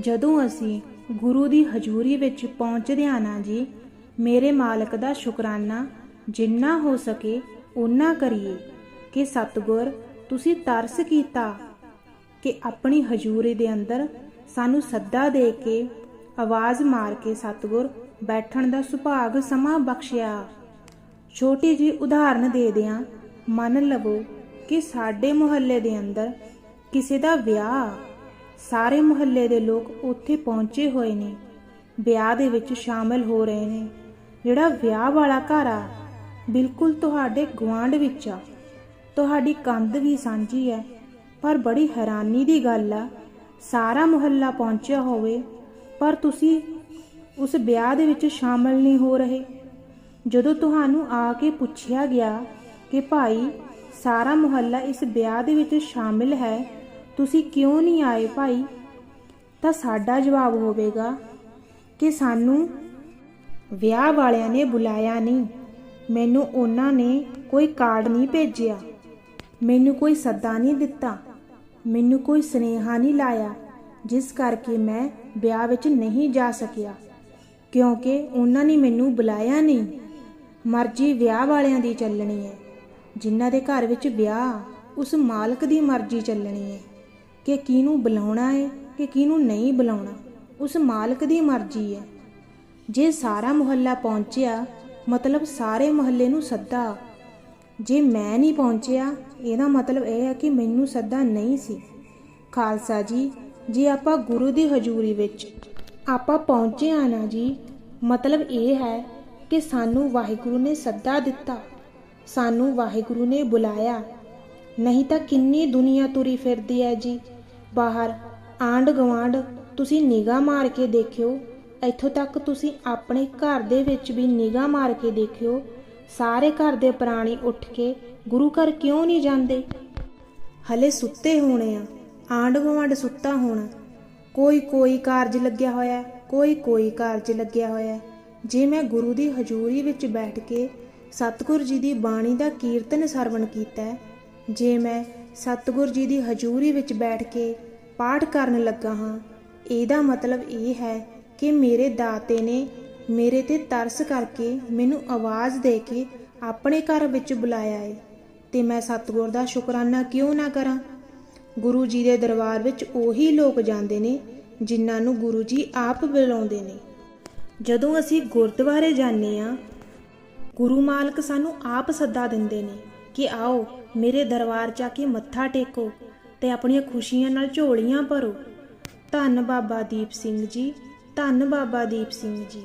ਜਦੋਂ ਅਸੀਂ ਗੁਰੂ ਦੀ ਹਜ਼ੂਰੀ ਵਿੱਚ ਪਹੁੰਚਦੇ ਹਾਂ ਨਾ ਜੀ, ਮੇਰੇ ਮਾਲਕ ਦਾ ਸ਼ੁਕਰਾਨਾ ਜਿੰਨਾ ਹੋ ਸਕੇ ਉਨਾ ਕਰੀਏ ਕਿ ਸਤਿਗੁਰ ਤੁਸੀਂ ਤਰਸ ਕੀਤਾ ਕਿ ਆਪਣੀ ਹਜ਼ੂਰੀ ਦੇ ਅੰਦਰ ਸਾਨੂੰ ਸੱਦਾ ਦੇ ਕੇ ਆਵਾਜ਼ ਮਾਰ ਕੇ ਸਤਿਗੁਰ ਬੈਠਣ ਦਾ ਸੁਭਾਗ ਸਮਾਂ ਬਖਸ਼ਿਆ। ਛੋਟੀ ਜੀ ਉਦਾਹਰਨ ਦੇ ਦਿਆਂ ਮੰਨ ਲਵੋ ਕਿ ਸਾਡੇ ਮੁਹੱਲੇ ਦੇ ਅੰਦਰ ਕਿਸੇ ਦਾ ਵਿਆਹ ਸਾਰੇ ਮੁਹੱਲੇ ਦੇ ਲੋਕ ਉੱਥੇ ਪਹੁੰਚੇ ਹੋਏ ਨੇ। ਵਿਆਹ ਦੇ ਵਿੱਚ ਸ਼ਾਮਲ ਹੋ ਰਹੇ ਨੇ। ਜਿਹੜਾ ਵਿਆਹ ਵਾਲਾ ਘਰ ਆ, ਬਿਲਕੁਲ ਤੁਹਾਡੇ ਗੁਆਂਢ ਵਿੱਚ ਆ। ਤੁਹਾਡੀ ਕੰਧ ਵੀ ਸਾਂਝੀ ਹੈ, ਪਰ ਬੜੀ ਹੈਰਾਨੀ ਦੀ ਗੱਲ ਆ, ਸਾਰਾ ਮੁਹੱਲਾ ਪਹੁੰਚਿਆ ਹੋਵੇ, ਪਰ ਤੁਸੀਂ ਉਸ ਵਿਆਹ ਦੇ ਵਿੱਚ ਸ਼ਾਮਲ ਨਹੀਂ ਹੋ ਰਹੇ। ਜਦੋਂ ਤੁਹਾਨੂੰ ਆ ਕੇ ਪੁੱਛਿਆ ਗਿਆ ਕਿ ਭਾਈ, ਸਾਰਾ ਮੁਹੱਲਾ ਇਸ ਵਿਆਹ ਦੇ ਵਿੱਚ ਸ਼ਾਮਿਲ ਹੈ ਤੁਸੀਂ ਕਿਉਂ ਨਹੀਂ ਆਏ ਭਾਈ? ਤਾਂ ਸਾਡਾ ਜਵਾਬ ਹੋਵੇਗਾ ਕਿ ਸਾਨੂੰ ਵਿਆਹ ਵਾਲਿਆਂ ਨੇ ਬੁਲਾਇਆ ਨਹੀਂ। ਮੈਨੂੰ ਉਹਨਾਂ ਨੇ ਕੋਈ ਕਾਰਡ ਨਹੀਂ ਭੇਜਿਆ। ਮੈਨੂੰ ਕੋਈ ਸੱਦਾ ਨਹੀਂ ਦਿੱਤਾ। ਮੈਨੂੰ ਕੋਈ ਸਨੇਹਾ ਨਹੀਂ ਲਾਇਆ, ਜਿਸ ਕਰਕੇ ਮੈਂ ਵਿਆਹ ਵਿੱਚ ਨਹੀਂ ਜਾ ਸਕਿਆ। ਕਿਉਂਕਿ ਉਹਨਾਂ ਨੇ ਮੈਨੂੰ ਬੁਲਾਇਆ ਨਹੀਂ। ਮਰਜ਼ੀ ਵਿਆਹ ਵਾਲਿਆਂ ਦੀ ਚੱਲਣੀ ਹੈ। ਜਿਨ੍ਹਾਂ ਦੇ ਘਰ ਵਿੱਚ ਵਿਆਹ, ਉਸ ਮਾਲਕ ਦੀ ਮਰਜ਼ੀ ਚੱਲਣੀ ਹੈ। ਕਿ ਕਿਹਨੂੰ ਬੁਲਾਉਣਾ ਹੈ ਕਿ ਕਿਹਨੂੰ ਨਹੀਂ ਬੁਲਾਉਣਾ। ਉਸ ਮਾਲਕ ਦੀ ਮਰਜ਼ੀ ਹੈ ਜੇ ਸਾਰਾ ਮੁਹੱਲਾ ਪਹੁੰਚਿਆ, ਮਤਲਬ ਸਾਰੇ ਮੁਹੱਲੇ ਨੂੰ ਸੱਦਾ। ਜੇ ਮੈਂ ਨਹੀਂ ਪਹੁੰਚਿਆ, ਇਹਦਾ ਮਤਲਬ ਇਹ ਹੈ ਕਿ ਮੈਨੂੰ ਸੱਦਾ ਨਹੀਂ ਸੀ। ਖਾਲਸਾ ਜੀ, ਜੇ ਆਪਾਂ ਗੁਰੂ ਦੀ ਹਜ਼ੂਰੀ ਵਿੱਚ ਆਪਾਂ ਪਹੁੰਚੇ ਆ ਨਾ ਜੀ, ਮਤਲਬ ਇਹ ਹੈ ਕਿ ਸਾਨੂੰ ਵਾਹਿਗੁਰੂ ਨੇ ਸੱਦਾ ਦਿੱਤਾ। ਸਾਨੂੰ ਵਾਹਿਗੁਰੂ ਨੇ ਬੁਲਾਇਆ। ਨਹੀਂ ਤਾਂ ਕਿੰਨੀ ਦੁਨੀਆ ਤੁਰੀ ਫਿਰਦੀ ਹੈ ਜੀ। ਬਾਹਰ ਆਂਡ ਗਵਾਂਡ ਤੁਸੀਂ ਨਿਗਾਹ ਮਾਰ ਕੇ ਦੇਖਿਓ, ਇੱਥੋਂ ਤੱਕ ਤੁਸੀਂ ਆਪਣੇ ਘਰ ਦੇ ਵਿੱਚ ਵੀ ਨਿਗਾਹ ਮਾਰ ਕੇ ਦੇਖਿਓ, ਸਾਰੇ ਘਰ ਦੇ ਪ੍ਰਾਣੀ ਉੱਠ ਕੇ ਗੁਰੂ ਘਰ ਕਿਉਂ ਨਹੀਂ ਜਾਂਦੇ? ਹਲੇ ਸੁੱਤੇ ਹੋਣੇ ਆ ਆਂਡ ਗਵਾਂਡ ਸੁੱਤਾ ਹੋਣਾ। ਕੋਈ ਕੋਈ ਕਾਰਜ ਲੱਗਿਆ ਹੋਇਆ, ਕੋਈ ਕੋਈ ਕਾਰਜ ਲੱਗਿਆ ਹੋਇਆ। ਜੇ ਮੈਂ ਗੁਰੂ ਦੀ ਹਜ਼ੂਰੀ ਵਿੱਚ ਬੈਠ ਕੇ ਸਤਿਗੁਰ ਜੀ ਦੀ ਬਾਣੀ ਦਾ ਕੀਰਤਨ ਸਰਵਣ ਕੀਤਾ, ਜੇ ਮੈਂ ਸਤਿਗੁਰ ਜੀ ਦੀ ਹਜ਼ੂਰੀ ਵਿੱਚ ਬੈਠ ਕੇ ਪਾਠ ਕਰਨ ਲੱਗਾ ਹਾਂ। ਇਹਦਾ ਮਤਲਬ ਇਹ ਹੈ ਕਿ ਮੇਰੇ ਦਾਤੇ ਨੇ ਮੇਰੇ ਤੇ ਤਰਸ ਕਰਕੇ ਮੈਨੂੰ ਆਵਾਜ਼ ਦੇ ਕੇ ਆਪਣੇ ਘਰ ਵਿੱਚ ਬੁਲਾਇਆ ਹੈ ਤੇ ਮੈਂ ਸਤਿਗੁਰ ਦਾ ਸ਼ੁਕਰਾਨਾ ਕਿਉਂ ਨਾ ਕਰਾਂ? ਗੁਰੂ ਜੀ ਦੇ ਦਰਬਾਰ ਵਿੱਚ ਉਹੀ ਲੋਕ ਜਾਂਦੇ ਨੇ ਜਿਨ੍ਹਾਂ ਨੂੰ ਗੁਰੂ ਜੀ ਆਪ ਬੁਲਾਉਂਦੇ ਨੇ। ਜਦੋਂ ਅਸੀਂ ਗੁਰਦੁਆਰੇ ਜਾਂਦੇ ਆ ਗੁਰੂ ਮਾਲਕ ਸਾਨੂੰ ਆਪ ਸੱਦਾ ਦਿੰਦੇ ਨੇ। ਕਿ ਆਓ, ਮੇਰੇ ਦਰਬਾਰ 'ਚ ਆ ਕੇ ਮੱਥਾ ਟੇਕੋ ਤੇ ਆਪਣੀਆਂ ਖੁਸ਼ੀਆਂ ਨਾਲ ਝੋਲੀਆਂ ਭਰੋ। ਧੰਨ ਬਾਬਾ ਦੀਪ ਸਿੰਘ ਜੀ, ਧੰਨ ਬਾਬਾ ਦੀਪ ਸਿੰਘ ਜੀ।